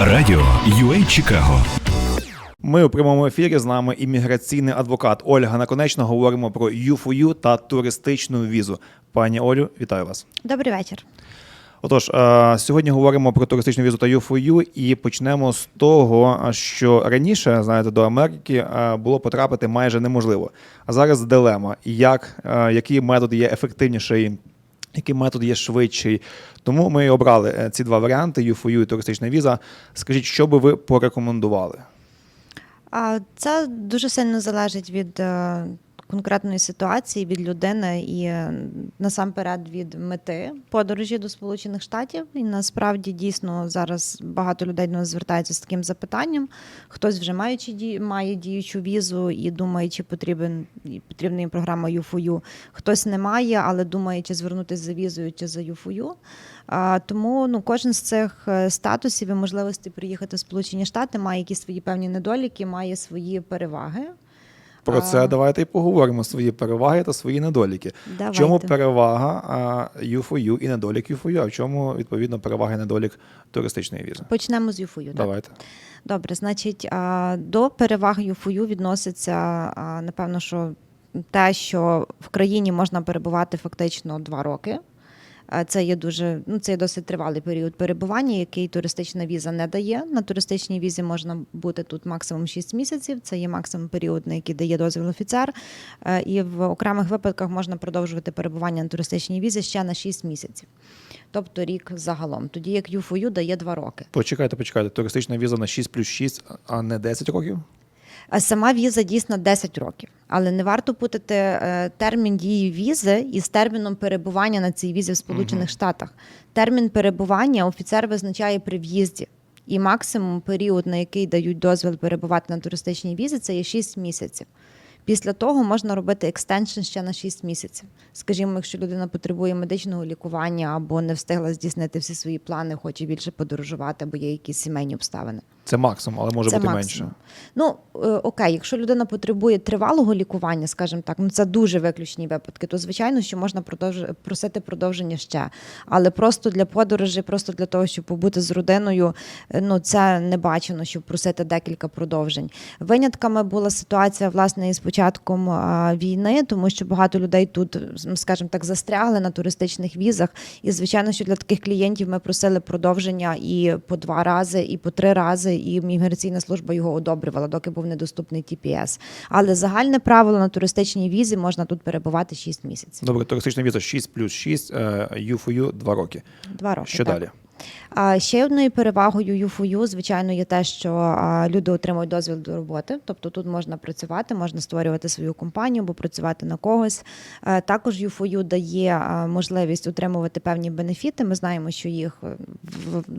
Радіо UA Чикаго. Ми у прямому ефірі з нами імміграційний адвокат Ольга Наконечна. Говоримо про ЮФОЮ та туристичну візу. Пані Олю, вітаю вас. Добрий вечір. Отож, е, сьогодні говоримо про туристичну візу та ЮФОЮ і почнемо з того, що раніше, знаєте, до Америки е, було потрапити майже неможливо. А зараз дилема, як, е, який метод є ефективніший, який метод є швидший. Тому ми обрали е, ці два варіанти: ЮФОЮ і туристична віза. Скажіть, що би ви порекомендували? Це дуже сильно залежить від е, конкретної ситуації, від людини і е, насамперед від мети подорожі до Сполучених Штатів. І насправді дійсно зараз багато людей до нас звертаються з таким запитанням. Хтось вже маючи має діючу візу і думає, чи потрібен потрібна їм програма ЮФОЮ. Хтось не має, але думає, чи звернутися за візою, чи за ЮФОЮ. Тому ну, кожен з цих е, статусів і можливості приїхати в Сполучені Штати має якісь свої певні недоліки, має свої переваги. Про це А. давайте і поговоримо свої переваги та свої недоліки. Давайте. В чому перевага ЮФОЮ і недолік ЮФОЮ, а в чому відповідно перевага і недолік туристичної візи? Почнемо з ЮФОЮ. так? Давайте. Добре, значить, до переваг ЮФОЮ відноситься, напевно, що те, що в країні можна перебувати фактично два роки. А Це є дуже ну це є досить тривалий період перебування, який туристична віза не дає. На туристичній візі можна бути тут максимум 6 місяців. Це є максимум період, на який дає дозвіл офіцер. Е, І в окремих випадках можна продовжувати перебування на туристичній візі ще на 6 місяців, тобто рік загалом. Тоді як ЮФОЮ дає 2 роки. Почекайте, почекайте. Туристична віза на 6 плюс 6, а не 10 років? А Сама віза дійсно 10 років, але не варто путати е, термін дії візи із терміном перебування на цій візі в Сполучених Штатах. Термін перебування офіцер визначає при в'їзді. І максимум період, на який дають дозвіл перебувати на туристичній візі, це є 6 місяців. Після того можна робити екстеншн ще на 6 місяців. Скажімо, якщо людина потребує медичного лікування або не встигла здійснити всі свої плани, хоче більше подорожувати, або є якісь сімейні обставини. Це максимум, але може Це бути максимум. менше. Ну е, окей, якщо людина потребує тривалого лікування, скажімо так, ну це дуже виключні випадки, то звичайно, що можна продовж... просити продовження ще. Але просто для подорожі, просто для того, щоб побути з родиною, е, ну це не бачено, щоб просити декілька продовжень. Винятками була ситуація власне із початком війни, тому що багато людей тут, скажімо так, застрягли на туристичних візах. І звичайно, що для таких клієнтів ми просили продовження і по два рази, і по три рази, і міграційна служба його одобрювала, доки був недоступний TPS. Але загальне правило на туристичній візі можна тут перебувати 6 місяців. Добре, туристична віза 6 плюс 6, е, ЮФОЮ 2 роки. Два роки. Що так. далі? Ще одною перевагою ЮФОЮ, звичайно, є те, що люди отримують дозвіл до роботи. Тобто тут можна працювати, можна створювати свою компанію або працювати на когось. Е, Також ЮФОЮ дає можливість отримувати певні бенефіти. Ми знаємо, що їх е,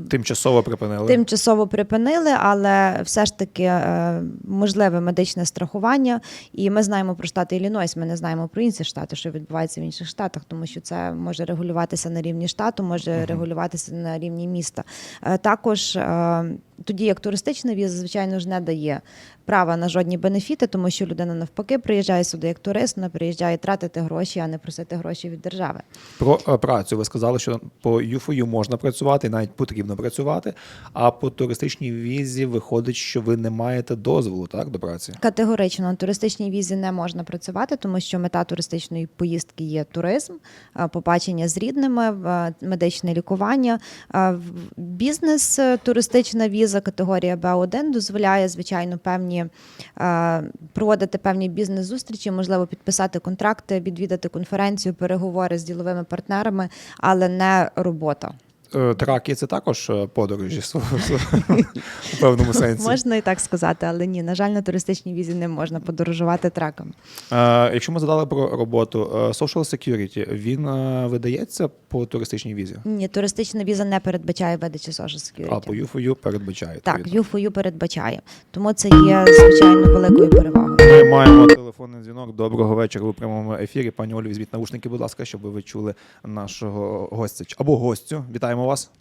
Тимчасово припинили. Тимчасово припинили, але все ж таки е, можливе медичне страхування. І ми знаємо про штат Іллінойс, ми не знаємо про інші штати, що відбувається в інших штатах, тому що це може регулюватися на рівні штату, може регулюватися на рівні міста. Е, Також е, тоді як туристична віза, звичайно ж, не дає права на жодні бенефіти, тому що людина навпаки приїжджає сюди як турист, вона приїжджає тратити гроші, а не просити гроші від держави. Про е, працю ви сказали, що по ЮФОЮ можна працювати, навіть потрібно працювати. А по туристичній візі виходить, що ви не маєте дозволу так до праці. Категорично на туристичній візі не можна працювати, тому що мета туристичної поїздки є туризм, побачення з рідними, медичне лікування. Бізнес, е, туристична віза, категорія Б1 дозволяє, звичайно, певні проводити певні бізнес-зустрічі, можливо, підписати контракти, відвідати конференцію, переговори з діловими партнерами, але не робота. Е, Траки це також е, подорожі в певному сенсі. Можна і так сказати, але ні, на жаль, на туристичній візі не можна подорожувати траками. Е, Якщо ми задали про роботу, Social Security, він видається по туристичній візі, Ні, туристична віза не передбачає видачі social security. а по ЮФОЮ передбачає. Так. ЮФОЮ передбачає. Тому це є звичайно великою перевагою. Маємо телефонний дзвінок. Доброго вечора у прямому ефірі. Пані Олі, візьміть наушники, будь ласка, щоб ви чули нашого гостя або гостю. Вітаємо вас.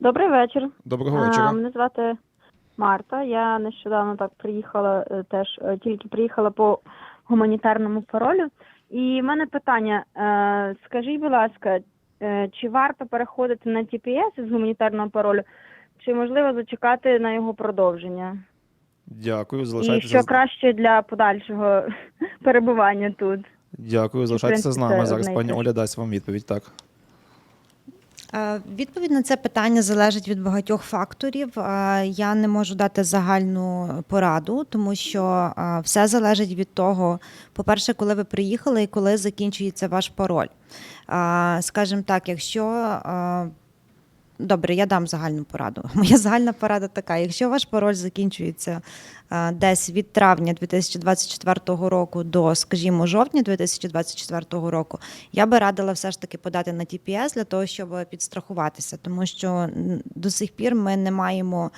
Добрий вечір. Доброго А, вечора. мене звати Марта. Я нещодавно так приїхала, е, теж е, тільки приїхала по гуманітарному паролю. І в мене питання: е, скажіть, будь ласка, чи варто переходити на TPS з гуманітарного паролю, чи можливо зачекати на його продовження? Дякую, І залишайтеся. що краще для подальшого перебування тут? Дякую, залишайтеся з нами. Зараз пані. Оля дасть вам відповідь. Так. Е, Відповідь на це питання залежить від багатьох факторів. Е, Я не можу дати загальну пораду, тому що е, все залежить від того, по-перше, коли ви приїхали і коли закінчується ваш пароль. Скажімо так, якщо Добре, я дам загальну пораду. Моя загальна порада така: якщо ваш пароль закінчується е, десь від травня 2024 року до, скажімо, жовтня 2024 року, я би радила все ж таки подати на TPS для того, щоб підстрахуватися, тому що до сих пір ми не маємо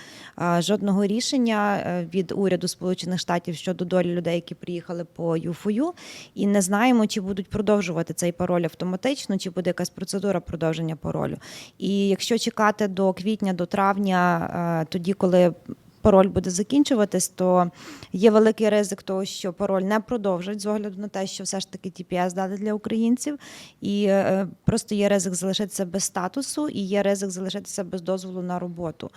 е, жодного рішення е, від уряду Сполучених Штатів щодо долі людей, які приїхали по ЮФОЮ, і не знаємо, чи будуть продовжувати цей пароль автоматично, чи буде якась процедура продовження паролю. І якщо чекати до квітня, до травня, е, тоді, коли пароль буде закінчуватись, то є великий ризик того, що пароль не продовжать з огляду на те, що все ж таки TPS дали для українців, і е, просто є ризик залишитися без статусу, і є ризик залишитися без дозволу на роботу.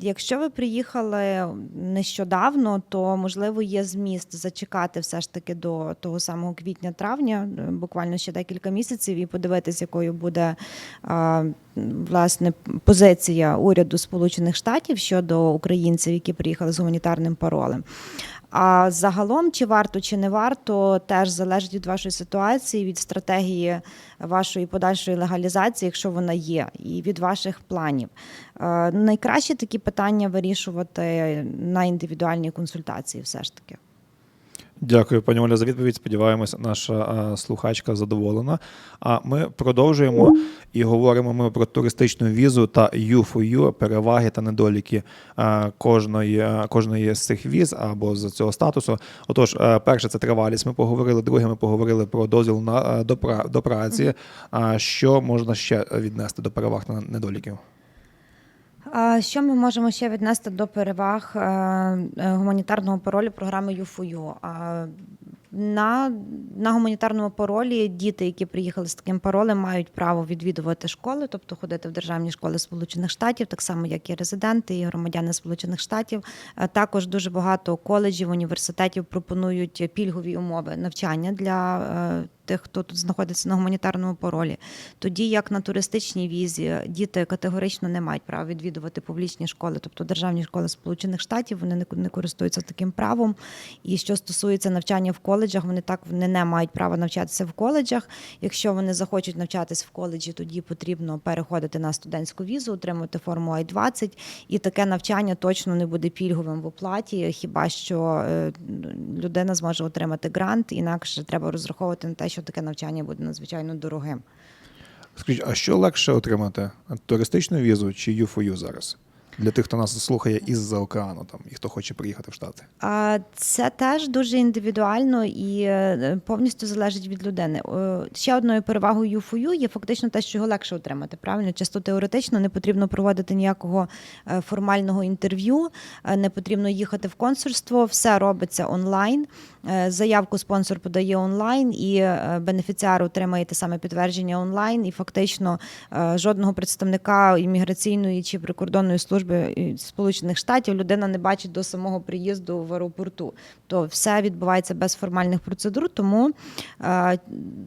Якщо ви приїхали нещодавно, то можливо є зміст зачекати все ж таки до того самого квітня-травня, е, буквально ще декілька місяців, і подивитися, якою буде власне позиція уряду Сполучених Штатів щодо українців, які приїхали з гуманітарним паролем. А загалом, чи варто, чи не варто, теж залежить від вашої ситуації, від стратегії вашої подальшої легалізації, якщо вона є, і від ваших планів. Е, Найкраще такі питання вирішувати на індивідуальній консультації, все ж таки. Дякую, пані Оля, за відповідь. Сподіваємось, наша слухачка задоволена. А ми продовжуємо і говоримо ми про туристичну візу та U4U, переваги та недоліки кожної, кожної з цих віз або з цього статусу. Отож, перше це тривалість. Ми поговорили. Друге, ми поговорили про дозвіл на до, пра- до праці. А що можна ще віднести до переваг та недоліків? Що ми можемо ще віднести до переваг е, е, гуманітарного паролю програми ЮФУЮ? А, На, на гуманітарному паролі діти, які приїхали з таким паролем, мають право відвідувати школи, тобто ходити в державні школи Сполучених Штатів, так само як і резиденти, і громадяни Сполучених Штатів. Також дуже багато коледжів, університетів пропонують пільгові умови навчання для е, тих, хто тут знаходиться на гуманітарному паролі. Тоді як на туристичній візі діти категорично не мають права відвідувати публічні школи, тобто державні школи Сполучених Штатів, вони не, користуються таким правом. І що стосується навчання в коледжах, вони так вони не мають права навчатися в коледжах. Якщо вони захочуть навчатись в коледжі, тоді потрібно переходити на студентську візу, отримати форму I-20, і таке навчання точно не буде пільговим в оплаті, хіба що е, людина зможе отримати грант, інакше треба розраховувати на те, що таке навчання буде надзвичайно дорогим. Скажіть, а що легше отримати? Туристичну візу чи U4U зараз? Для тих, хто нас слухає із-за океану там, і хто хоче приїхати в Штати. А Це теж дуже індивідуально і е, повністю залежить від людини. Ще одною перевагою ЮФУ є фактично те, що його легше отримати. Правильно, чисто теоретично не потрібно проводити ніякого е, формального інтерв'ю, е, не потрібно їхати в консульство, все робиться онлайн. Заявку спонсор подає онлайн, і бенефіціар отримає те саме підтвердження онлайн. І фактично жодного представника імміграційної чи прикордонної служби Сполучених Штатів людина не бачить до самого приїзду в аеропорту. То все відбувається без формальних процедур, тому е,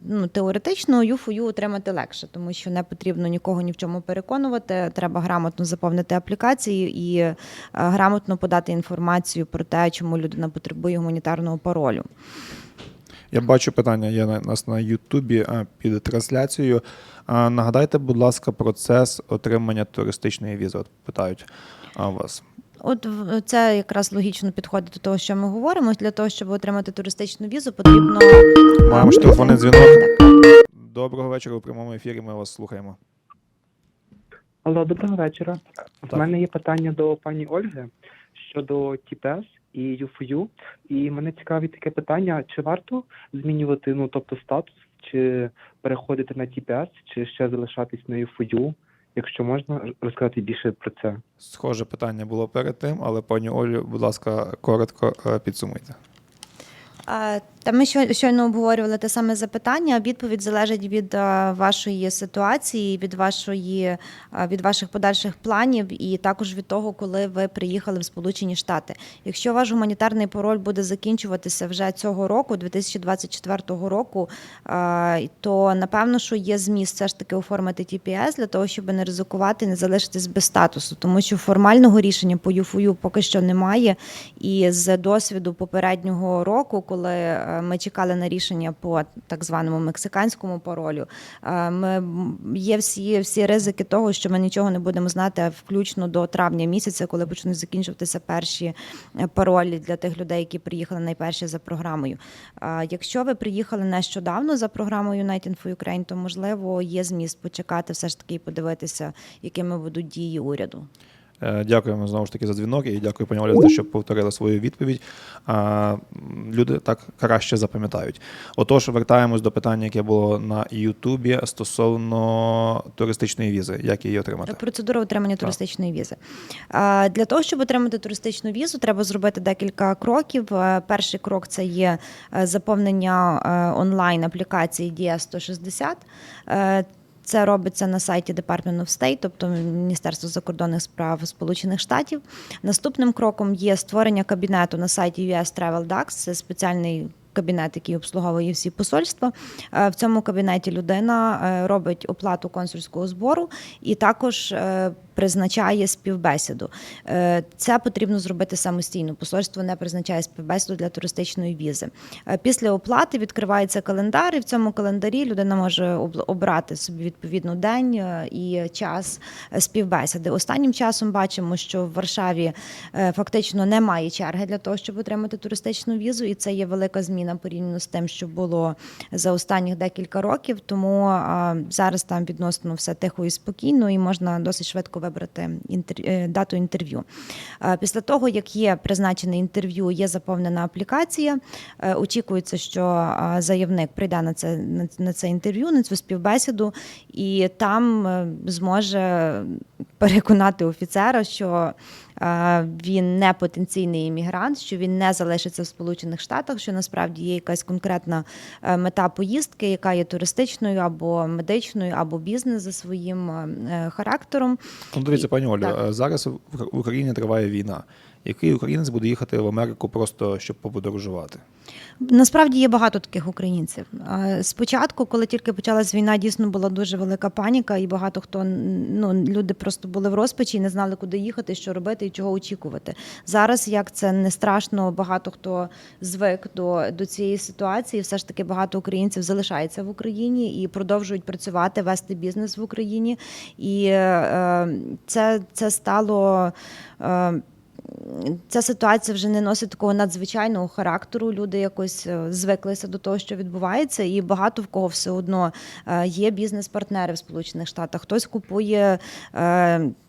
ну, теоретично ЮФОЮ отримати легше, тому що не потрібно нікого ні в чому переконувати. Треба грамотно заповнити аплікацію і е, грамотно подати інформацію про те, чому людина потребує гуманітарного паролю. Я бачу питання є на нас на Ютубі під трансляцією. А, Нагадайте, будь ласка, процес отримання туристичної візи. От питають а, вас. От це якраз логічно підходить до того, що ми говоримо. Для того, щоб отримати туристичну візу, потрібно Маємо ж дзвінок. Так. Доброго вечора у прямому ефірі. Ми вас слухаємо. Алло, доброго вечора. Так. У мене є питання до пані Ольги щодо ТПС і ЮФОЮ. І мене цікавить таке питання: чи варто змінювати, ну тобто статус, чи переходити на TPS, чи ще залишатись на ЮФОЮ? Якщо можна розказати більше про це. Схоже питання було перед тим, але пані Олю, будь ласка, коротко е, підсумуйте. Та ми щой- щойно обговорювали те саме запитання. Відповідь залежить від е, вашої ситуації, від вашої е, від ваших подальших планів, і також від того, коли ви приїхали в Сполучені Штати. Якщо ваш гуманітарний пароль буде закінчуватися вже цього року, 2024 року, е, то напевно, що є зміст все ж таки оформити TPS для того, щоб не ризикувати, не залишитись без статусу, тому що формального рішення по ЮФУ поки що немає. І з досвіду попереднього року, коли ми чекали на рішення по так званому мексиканському паролю, е, ми є всі, всі ризики того, що ми нічого не будемо знати включно до травня місяця, коли почнуть закінчуватися перші е, паролі для тих людей, які приїхали найперше за програмою. Е, Якщо ви приїхали нещодавно за програмою United for Ukraine, то можливо є зміст почекати все ж таки і подивитися, якими будуть дії уряду. Е, Дякуємо знову ж таки за дзвінок і дякую, пані Оля, за те, що повторили свою відповідь. Люди так краще запам'ятають. Отож, вертаємось до питання, яке було на Ютубі стосовно туристичної візи. Як її отримати? Процедура отримання туристичної візи. Для того, щоб отримати туристичну візу, треба зробити декілька кроків. Е, Перший крок це є е, заповнення онлайн аплікації DS 160. Це робиться на сайті Department of State, тобто Міністерство закордонних справ Сполучених Штатів. Наступним кроком є створення кабінету на сайті US Travel Dax. Це спеціальний кабінет, який обслуговує всі посольства. Е, В цьому кабінеті людина е, робить оплату консульського збору і також е, призначає співбесіду. Е, Це потрібно зробити самостійно. Посольство не призначає співбесіду для туристичної візи. Е, Після оплати відкривається календар, і в цьому календарі людина може об- обрати собі відповідно день е, і час співбесіди. Останнім часом бачимо, що в Варшаві фактично немає черги для того, щоб отримати туристичну візу, і це є велика зміна порівняно з тим, що було за останніх декілька років. Тому зараз там відносно все тихо і спокійно, і можна досить швидко вибрати е, дату інтерв'ю. Е, Після того, як є призначене інтерв'ю, є заповнена аплікація. е, Очікується, що заявник прийде на це на- це інтерв'ю, на цю співбесіду, і там зможе переконати офіцера, що е, він не потенційний іммігрант, що він не залишиться в Сполучених Штатах, що насправді є якась конкретна е, мета поїздки, яка є туристичною або медичною, або бізнес за своїм е, характером. Ну, дивіться, пані Олю, зараз в Україні триває війна. Який українець буде їхати в Америку просто щоб поподорожувати? Насправді є багато таких українців. Е, Спочатку, коли тільки почалась війна, дійсно була дуже велика паніка, і багато хто ну люди просто були в розпачі і не знали, куди їхати, що робити і чого очікувати. Зараз як це не страшно, багато хто звик до, до цієї ситуації. Все ж таки багато українців залишається в Україні і продовжують працювати, вести бізнес в Україні. І е, це, це стало. Е, ця ситуація вже не носить такого надзвичайного характеру. Люди якось е, звиклися до того, що відбувається, і багато в кого все одно е, є бізнес-партнери в Сполучених Штатах. Хтось купує.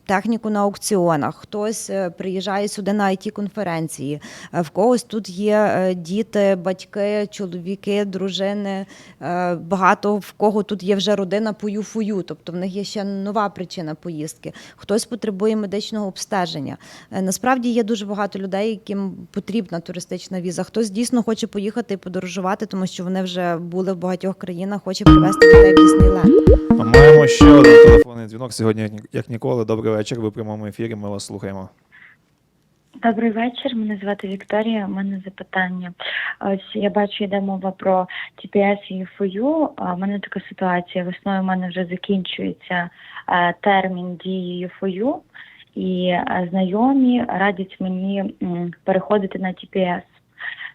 Техніку на аукціонах, хтось е, приїжджає сюди на it конференції. е, В когось тут є е, діти, батьки, чоловіки, дружини. Багато в кого тут є вже родина по юфую, тобто в них є ще нова причина поїздки. Хтось потребує медичного обстеження. Насправді є дуже багато людей, яким потрібна туристична віза. Хтось дійсно хоче поїхати і подорожувати, тому що вони вже були в багатьох країнах, хоче привезти дітей в Діснейленд. Телефонний дзвінок сьогодні, як ніколи. Добрий вечір. Ви в прямому ефірі. Ми вас слухаємо. Добрий вечір. Мене звати Вікторія. У мене запитання. Ось я бачу, йде мова про TPS і. А в мене така ситуація. Весною в мене вже закінчується е, термін дії FOU, і е, знайомі радять мені переходити на TPS.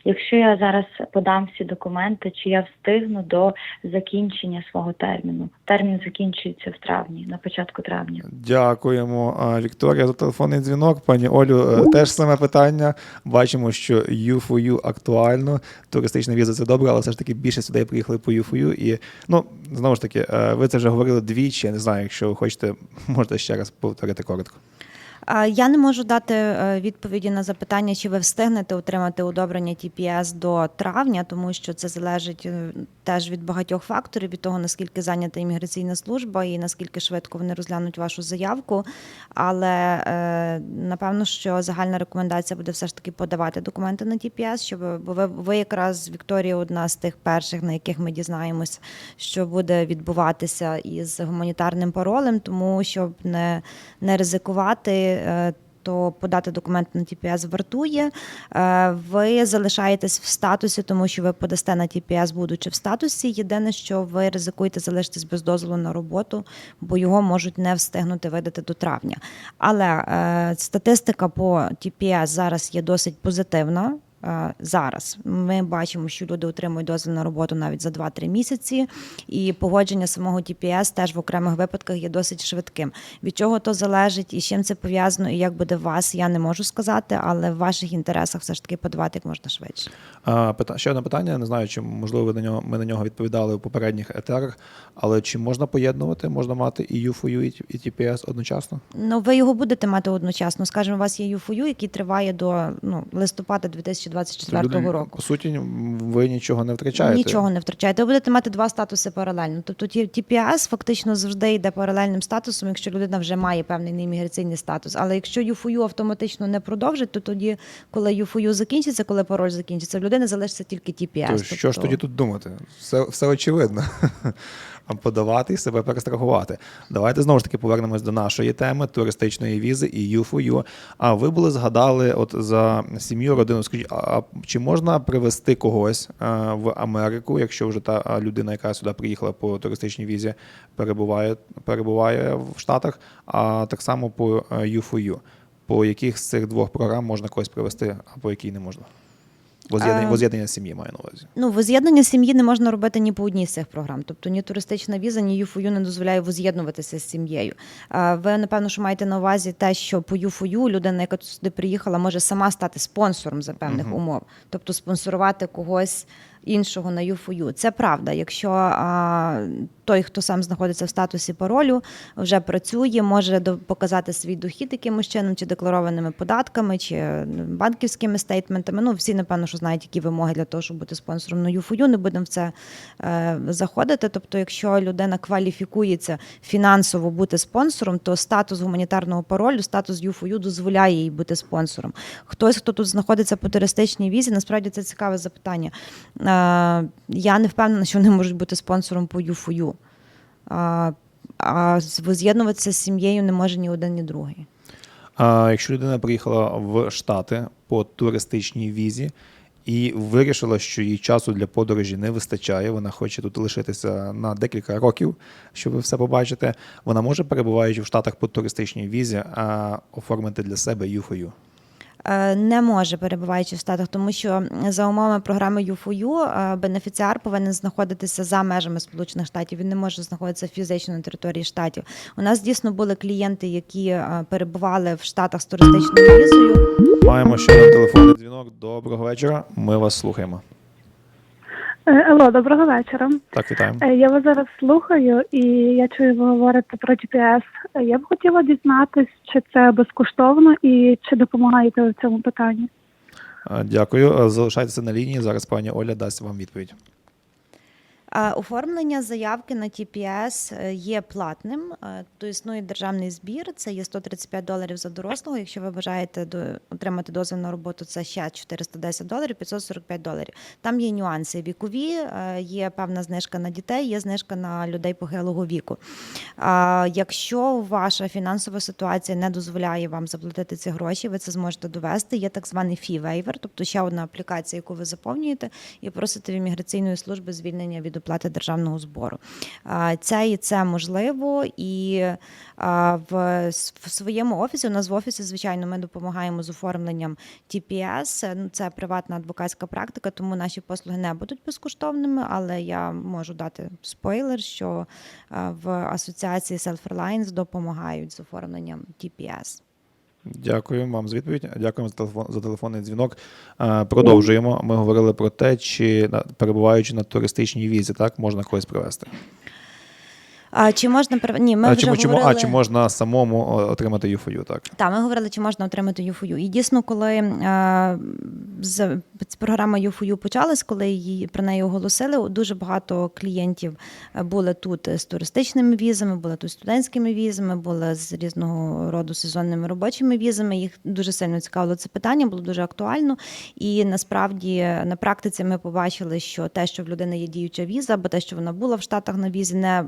Якщо я зараз подам всі документи, чи я встигну до закінчення свого терміну? Термін закінчується в травні, на початку травня. Дякуємо, Вікторія, за телефонний дзвінок. Пані Олю, е, теж саме питання. Бачимо, що U4U актуально. Туристична віза це добре, але все ж таки більшість людей приїхали по U4U. І ну знову ж таки, е, ви це вже говорили двічі. Я не знаю, якщо ви хочете, можете ще раз повторити коротко. Я не можу дати е, відповіді на запитання, чи ви встигнете отримати одобрення TPS до травня, тому що це залежить е, теж від багатьох факторів, від того наскільки зайнята імміграційна служба і наскільки швидко вони розглянуть вашу заявку. Але е, напевно, що загальна рекомендація буде все ж таки подавати документи на TPS, щоб бо ви, ви якраз Вікторія одна з тих перших, на яких ми дізнаємось, що буде відбуватися із гуманітарним паролем, тому щоб не, не ризикувати. Е, то подати документи на TPS вартує. Е, Ви залишаєтесь в статусі, тому що ви подасте на TPS, будучи в статусі. Єдине, що ви ризикуєте залишитись без дозволу на роботу, бо його можуть не встигнути видати до травня. Але е, статистика по TPS зараз є досить позитивна. Е, Зараз ми бачимо, що люди отримують дозвіл на роботу навіть за 2-3 місяці, і погодження самого TPS теж в окремих випадках є досить швидким. Від чого то залежить і з чим це пов'язано, і як буде вас, я не можу сказати, але в ваших інтересах все ж таки подавати як можна швидше. А, пита- ще одне питання. Не знаю, чи можливо ви на нього ми на нього відповідали у попередніх етерах, але чи можна поєднувати, можна мати і UFOU, і Т- і TPS одночасно? Ну, ви його будете мати одночасно. Скажімо, у вас є ЮФОЮ, який триває до ну, листопада 2024 Тобто, року. По суті, ви нічого не втрачаєте. Нічого не втрачаєте. Ви будете мати два статуси паралельно. Тобто TPS фактично завжди йде паралельним статусом, якщо людина вже має певний неімміграційний статус. Але якщо ЮФОЮ автоматично не продовжить, то тоді, коли ЮФОЮ закінчиться, коли пароль закінчиться, в людини залишиться тільки TPS. То що ж Тобто- тоді тут думати? Все, все очевидно. Подавати і себе перестрахувати. Давайте знову ж таки повернемось до нашої теми туристичної візи і U4U. А ви були згадали от за сім'ю, родину. Скажіть, а чи можна привезти когось е, в Америку, якщо вже та людина, яка сюди приїхала по туристичній візі, перебуває, перебуває в Штатах, а так само по е, U4U? По яких з цих двох програм можна когось привезти, а по якій не можна? Воз'єднання, Е, воз'єднання сім'ї маю на увазі. Ну, воз'єднання сім'ї не можна робити ні по одній з цих програм. Тобто ні туристична віза, ні ЮФОЮ не дозволяє воз'єднуватися з сім'єю. Ви, напевно, що маєте на увазі те, що по ЮФОЮ людина, яка сюди приїхала, може сама стати спонсором за певних угу. умов, тобто спонсорувати когось іншого на ЮФОЮ. Це правда. Якщо а, той, хто сам знаходиться в статусі паролю, вже працює, може показати свій дохід якимось чином, чи декларованими податками, чи е, банківськими стейтментами. Ну, всі, напевно, що знають, які вимоги для того, щоб бути спонсором на ЮФОЮ. Не будемо в це е, заходити. Тобто, якщо людина кваліфікується фінансово бути спонсором, то статус гуманітарного паролю, статус ЮФОЮ дозволяє їй бути спонсором. Хтось, хто тут знаходиться по туристичній візі, насправді це цікаве запитання. Я не впевнена, що вони можуть бути спонсором по ЮФОЮ. А, а з- з сім'єю не може ні один, ні другий. А якщо людина приїхала в Штати по туристичній візі і вирішила, що їй часу для подорожі не вистачає, вона хоче тут лишитися на декілька років, щоб все побачити, вона може, перебуваючи в Штатах по туристичній візі, оформити для себе ЮФОЮ. Е, Не може перебуваючи в Штатах, тому що за умовами програми ЮФОЮ е, бенефіціар повинен знаходитися за межами Сполучених Штатів. Він не може знаходитися фізично на території штатів. У нас дійсно були клієнти, які е, перебували в Штатах з туристичною візою. Маємо ще на телефонний дзвінок. Доброго вечора. Ми вас слухаємо. Е, Алло, доброго вечора. Так, вітаємо. Е, Я вас зараз слухаю, і я чую, ви говорите про GPS. Е, Я б хотіла дізнатись, чи це безкоштовно і чи допомагаєте ви в цьому питанні. Дякую. Залишайтеся на лінії. Зараз пані Оля дасть вам відповідь. Оформлення заявки на TPS е, є платним. Е, То існує державний збір. Це є 135 доларів за дорослого. Якщо ви бажаєте отримати дозвіл на роботу, це ще 410 доларів, 545 доларів. Там є нюанси вікові, е, є певна знижка на дітей, є знижка на людей похилого віку. Якщо ваша фінансова ситуація не дозволяє вам заплатити ці гроші, ви це зможете довести. Є так званий fee waiver, тобто ще одна аплікація, яку ви заповнюєте, і просите в імміграційної служби звільнення від оплати державного збору. Це і це можливо, і в, своєму офісі, у нас в офісі, звичайно, ми допомагаємо з оформленням TPS. Ну, Це приватна адвокатська практика, тому наші послуги не будуть безкоштовними, але я можу дати спойлер, що в асоціації Self Reliance допомагають з оформленням TPS. Дякую вам за відповідь. Дякуємо за телефон за телефонний дзвінок. Продовжуємо. Ми говорили про те, чи перебуваючи на туристичній візі, так можна когось привезти. А чи можна Ні, ми а, вже мо- говорили... а чи можна самому отримати ЮФОЮ, так? Так, ми говорили, чи можна отримати ЮФОЮ. І дійсно, коли е, з, програма ЮФОЮ почалась, коли її про неї оголосили, дуже багато клієнтів е, були тут з туристичними візами, були тут з студентськими візами, були з різного роду сезонними робочими візами. Їх дуже сильно цікавило це питання, було дуже актуально. І насправді на практиці ми побачили, що те, що в людини є діюча віза, або те, що вона була в Штатах на візі, не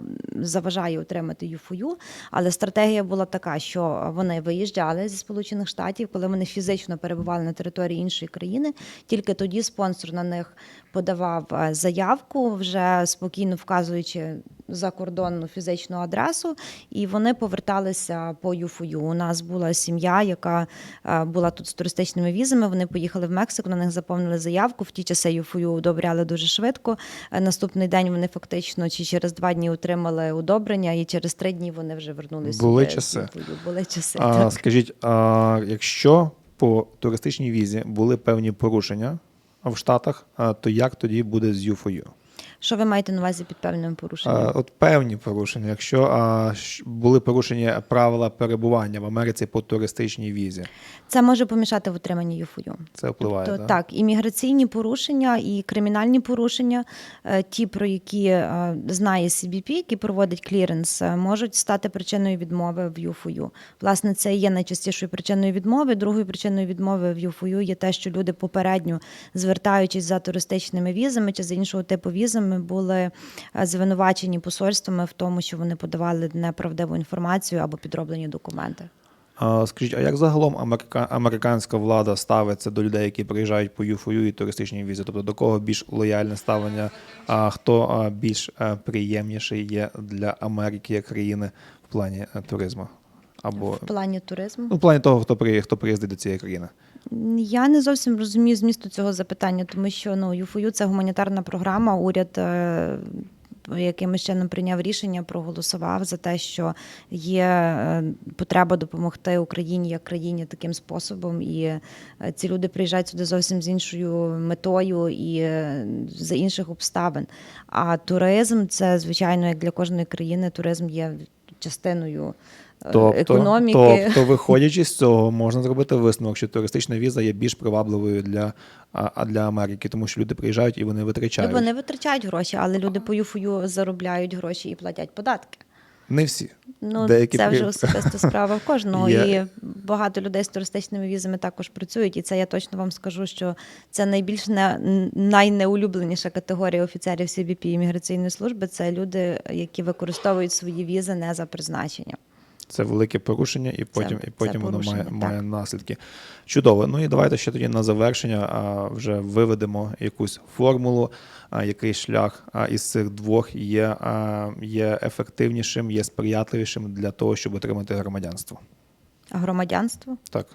заважає отримати ЮФОЮ. Але стратегія була така, що вони виїжджали зі Сполучених Штатів, коли вони фізично перебували на території іншої країни. Тільки тоді спонсор на них подавав е, заявку, вже спокійно вказуючи закордонну фізичну адресу, і вони поверталися по ЮФОЮ. У нас була сім'я, яка е, була тут з туристичними візами. Вони поїхали в Мексику, на них заповнили заявку. В ті часи ЮФОЮ одобряли дуже швидко. Е, Наступний день вони фактично чи через два дні отримали одобрення, і через три дні вони вже вернулися. Були сюди часи. Були часи. А, так. скажіть, а, якщо по туристичній візі були певні порушення в Штатах, а, то як тоді буде з ЮФОЮ? Що ви маєте на увазі під певним порушенням? От певні порушення, якщо а, були порушені правила перебування в Америці по туристичній візі, Це може помішати в отриманні ЮФОЮ. це впливає. Тобто, да? так, імміграційні порушення і кримінальні порушення, е, ті, про які е, знає CBP, які проводить кліренс, е, можуть стати причиною відмови в ЮФОЮ. Власне, це є найчастішою причиною відмови. Другою причиною відмови в ЮФОЮ є те, що люди попередньо, звертаючись за туристичними візами чи за іншого типу візами, були е, звинувачені посольствами в тому, що вони подавали неправдиву інформацію або підроблені документи. А, скажіть, а як загалом америка- американська влада ставиться до людей, які приїжджають по ЮФОЮ і туристичній візі? Тобто до кого більш лояльне ставлення, а хто більш е, приємніший є для Америки як країни в плані е, туризму? Або В плані туризму. ну, в плані того, хто приїздить до цієї країни? Я не зовсім розумію змісту цього запитання, тому що ну ЮФОЮ це гуманітарна програма. Уряд е, якимось чином прийняв рішення, проголосував за те, що є е, потреба допомогти Україні як країні таким способом. І е, ці люди приїжджають сюди зовсім з іншою метою і за інших обставин. А туризм це звичайно, як для кожної країни, туризм є частиною. Тобто, Економіки тобто, виходячи з цього, можна зробити висновок, що туристична віза є більш привабливою для, а, для Америки, тому що люди приїжджають і вони І витрачають. вони витрачають гроші, але люди по ЮФОЮ заробляють гроші і платять податки. Не всі. Ну, Деякі це вже особиста справа в кожного. Є. І багато людей з туристичними візами також працюють. І це я точно вам скажу, що це найбільш не, найнеулюбленіша категорія офіцерів CBP імміграційної служби. Це люди, які використовують свої візи не за призначенням. Це велике порушення, і потім, і потім воно має, так. має наслідки. Чудово. Ну і давайте ще тоді на завершення а, вже виведемо якусь формулу, а, який шлях а, із цих двох є, а, є ефективнішим, є сприятливішим для того, щоб отримати громадянство. А громадянство? Так,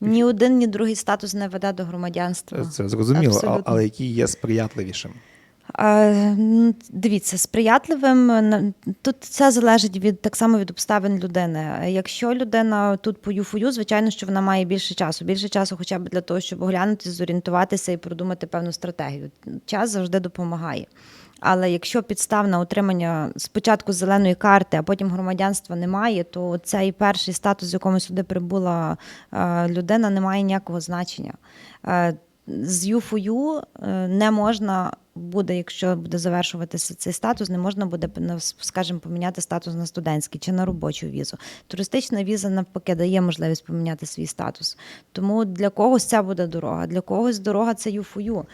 Ні один, ні другий статус не веде до громадянства. це зрозуміло, Абсолютно. але який є сприятливішим. Е, м, Дивіться, сприятливим тут це залежить від так само від обставин людини. Якщо людина тут по ЮФОЮ, звичайно, що вона має більше часу. Більше часу, хоча б для того, щоб оглянути, зорієнтуватися і продумати певну стратегію. Час завжди допомагає. Але якщо підстав на отримання спочатку зеленої карти, а потім громадянства немає, то цей перший статус, з якому сюди прибула е, людина, не має ніякого значення. Е, З ЮФОЮ е, не можна буде, якщо буде завершуватися цей статус, не можна буде, скажімо, поміняти статус на студентський чи на робочу візу. Туристична віза навпаки дає можливість поміняти свій статус. Тому для когось ця буде дорога, для когось дорога це ЮФОЮ.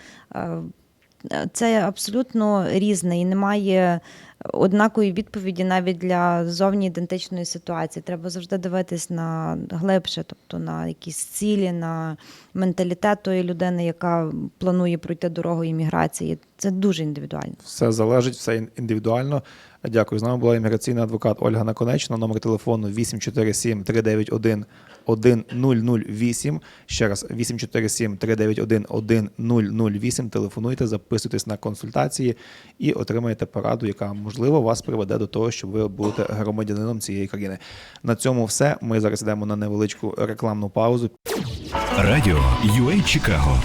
Це абсолютно різне і немає однакової відповіді навіть для зовні ідентичної ситуації. Треба завжди дивитись на глибше, тобто на якісь цілі, на менталітет тої людини, яка планує пройти дорогу імміграції. Це дуже індивідуально. Все залежить, все індивідуально. Дякую. З нами була імміграційна адвокат Ольга Наконечна. Номер телефону 847 391 1008. Ще раз 847 391 1008. Телефонуйте, записуйтесь на консультації і отримаєте пораду, яка можливо вас приведе до того, щоб ви будете громадянином цієї країни. На цьому все. Ми зараз йдемо на невеличку рекламну паузу. Радіо UA Чикаго